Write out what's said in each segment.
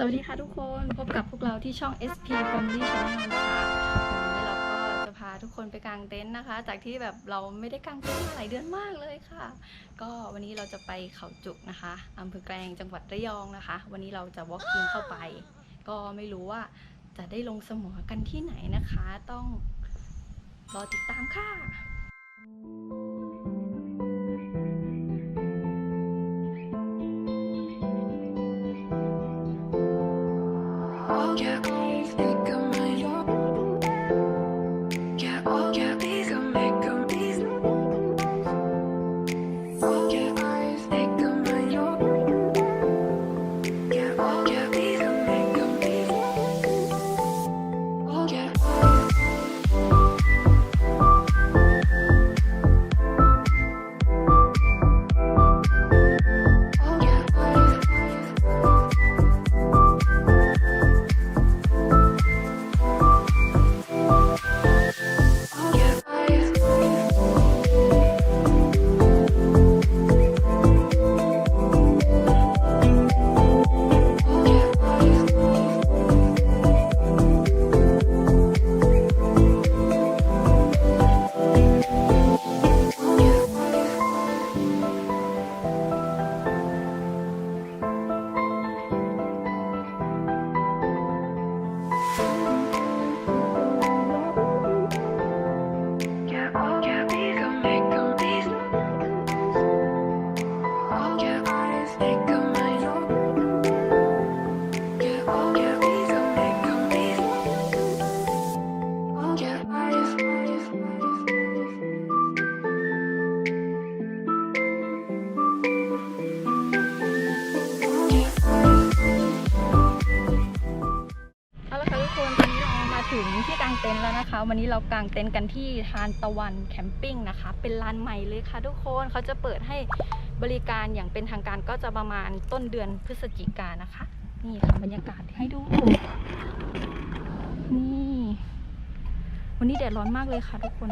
สวัสดีค่ะทุกคนพบกับพวกเราที่ช่อง SP Family Channel นะคะวันนี้เราก็จะพาทุกคนไปกางเต็นท์นะคะ จากที่แบบเราไม่ได้กางเต็นท์มาหลายเดือนมากเลยค่ะ ก็วันนี้เราจะไปเขาจุกนะคะอำเภอแกลงจังหวัดระยองนะคะ วันนี้เราจะ walking เข้าไป ก็ไม่รู้ว่าจะได้ลงสมอกันที่ไหนนะคะ ต้องรอติดตามค่ะ ถึงที่กางเต็นท์แล้วนะคะ วันนี้เรากางเต็นท์กันที่ทานตะวันแคมปิ้งนะคะ เป็นลานใหม่เลยค่ะทุกคนเขาจะเปิดให้บริการอย่างเป็นทางการก็จะประมาณต้นเดือนพฤศจิกายนนะคะ นี่ค่ะบรรยากาศให้ดู นี่ วันนี้แดดร้อนมากเลยค่ะทุกคน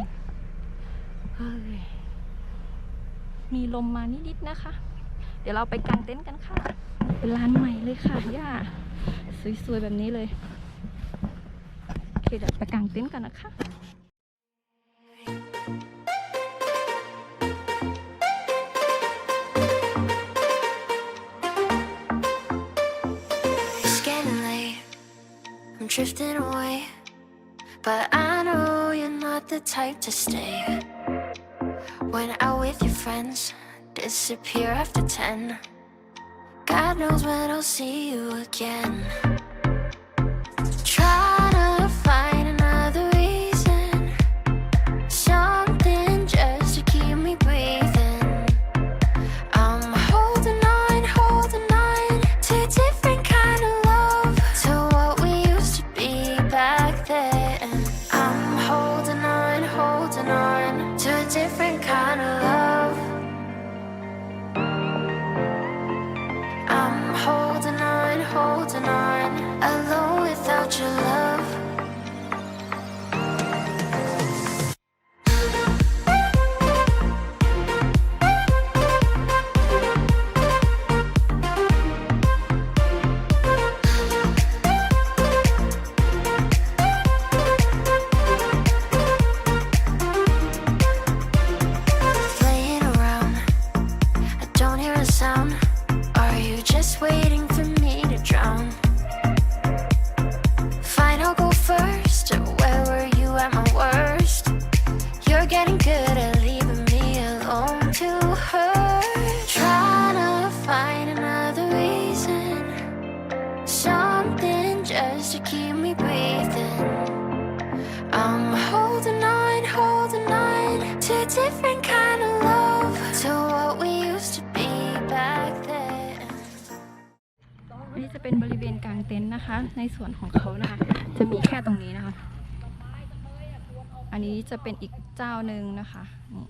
เฮ้ยมีลมมานิดๆนะคะ เดี๋ยวเราไปกางเต็นท์กันค่ะ เป็นลานใหม่เลยค่ะย่าสวยๆแบบนี้เลย โอเคเดี๋ยวไปกางเต็นท์กันนะคะ type to stay. When out with your friends, disappear after 10. God knows when I'll see you again. To find another reason. Something just to keep me breathing. I'm holding on, holding on to different kind of love, to what we used to be back then. Different kind of love. เวณกลางเต็นท์นะคะ ในส่วนของเขานะคะ จะมีแค่ตรงนี้นะคะ อันนี้จะเป็นอีกเจ้าหนึ่งนะคะนี่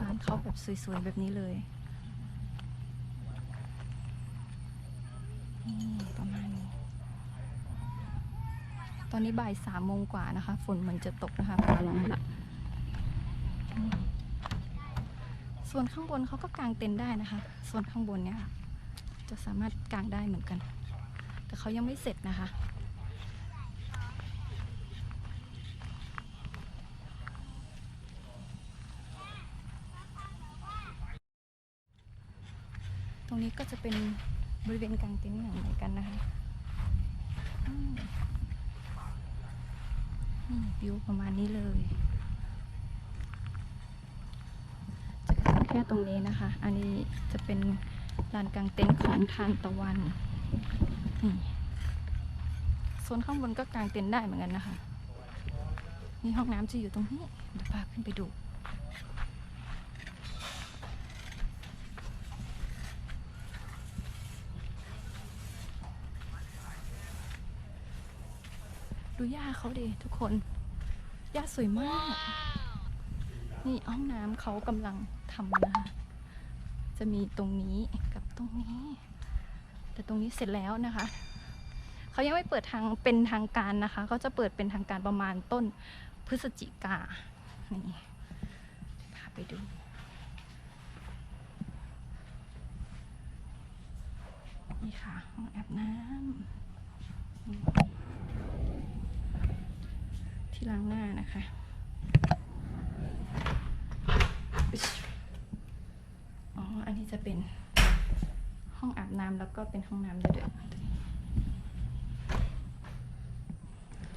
ร้านเขาแบบสวยๆแบบนี้เลยนี่ประมาณนี้ ตอนนี้บ่ายสามโมงกว่านะคะ ฝนเหมือนจะตกนะคะฟ้าร้องละนี่ส่วนข้างบนเขาก็กางเต็นท์ได้นะคะ ส่วนข้างบนเนี่ยค่ะจะสามารถกางได้เหมือนกัน แต่เขายังไม่เสร็จนะคะ ตรงนี้ก็จะเป็นบริเวณกลางเต็นท์อย่างเหมือนกันนะคะนี่วิวประมาณนี้เลยจะแค่ตรงนี้นะคะ อันนี้จะเป็นลานกลางเต็นท์ของทานตะวัน โซนข้างบนก็กางเต็นท์ได้เหมือนกันนะคะนี่ห้องน้ำจะอยู่ตรงนี้เดี๋ยวพาขึ้นไปดูดูหญ้าเขาดิทุกคนหญ้าสวยมาก นี่ห้องน้ำเขากำลังทำนะคะ จะมีตรงนี้กับตรงนี้ แต่ตรงนี้เสร็จแล้วนะคะเขายังไม่เปิดทางเป็นทางการนะคะเขาจะเปิดเป็นทางการประมาณต้นพฤศจิกานี่พาไปดูนี่ค่ะห้องอาบน้ำที่ล้างหน้านะคะอึ๊ชอ๋อ อันนี้จะเป็นห้องอาบน้ำแล้วก็เป็นห้องน้ำด้วยด้วย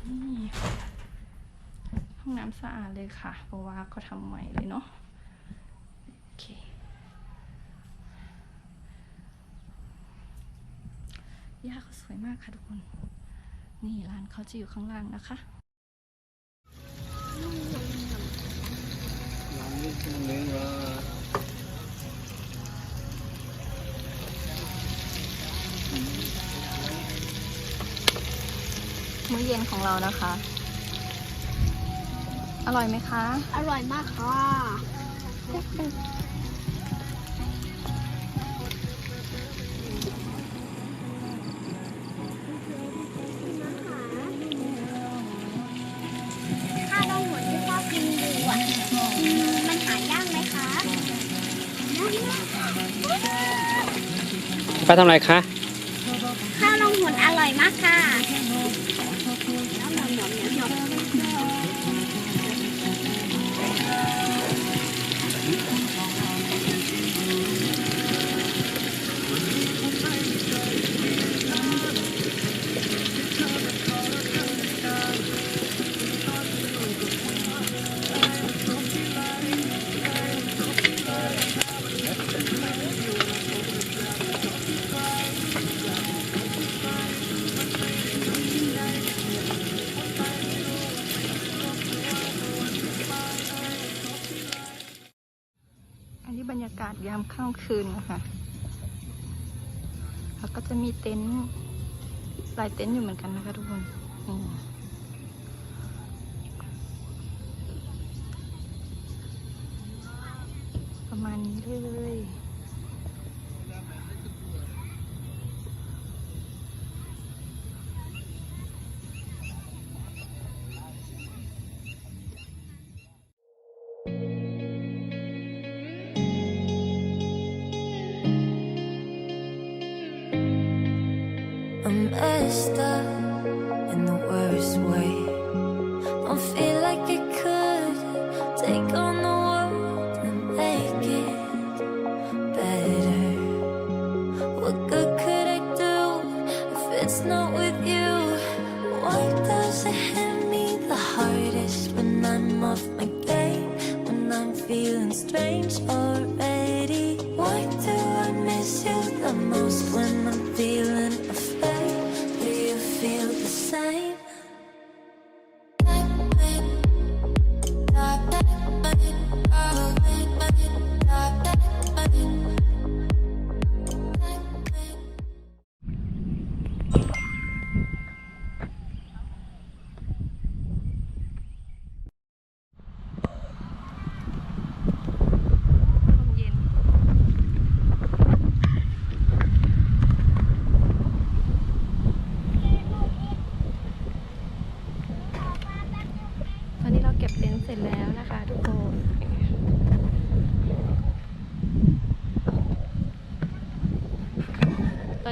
นี่ห้องน้ำสะอาดเลยค่ะ เพราะว่าเขาทำใหม่เลยเนาะโอเคย่าเขาสวยมากค่ะทุกคน นี่ร้านเขาจะอยู่ข้างล่างนะคะมื้อ เย็นของเรานะคะ อร่อยไหมคะ อร่อยมากค่ะถ้าเราหมดที่ชอบกินดูอะอืมมันหายากไหมคะ ป้าทำอะไรคะากาศยามค่ำคืนนะคะแล้วก็จะมีเต็นท์หลายเต็นท์อยู่เหมือนกันนะคะทุกคนนี่ประมาณนี้เลย Don't feel like I could take on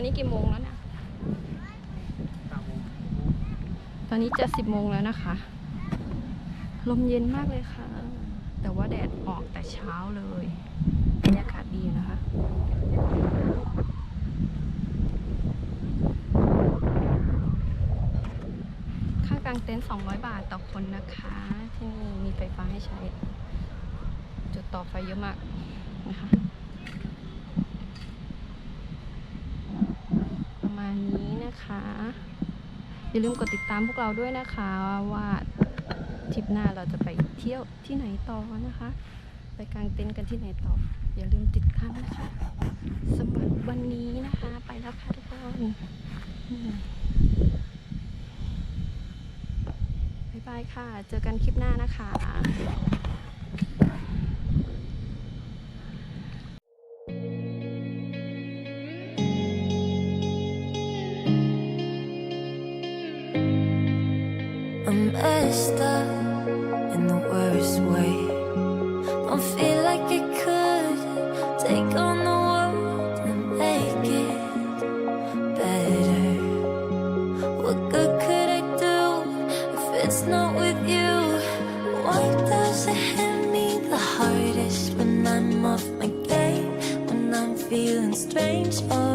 อนนี้กี่โมงแล้วนะตอนนี้จะสิบโมงแล้วนะคะ ลมเย็นมากเลยค่ะ แต่ว่าแดดออกแต่เช้าเลยบรรยากาศดีนะคะค่ากางเต็นท์200 บาทต่อคนนะคะ ที่นี่มีไฟฟ้าให้ใช้ จุดต่อไฟเยอะมากนะคะ ประมา ณนี้นะคะ อย่าลืมกดติดตามพวกเราด้วยนะคะว่าทริปหน้าเราจะไปเที่ยวที่ไหนต่อนะคะ ไปกางเต็นท์กันที่ไหนต่อ อย่าลืมติดตามนะคะสำหรับวันนี้นะคะ ไปแล้วค่ะทุกคนบ๊ายบายค่ะ เจอกันคลิปหน้านะคะ messed up in the worst way. Don't feel like I could take on the world and make it better. What good could I do if it's not with you? Why does it hit me the hardest when I'm off my game? When I'm feeling strange, oh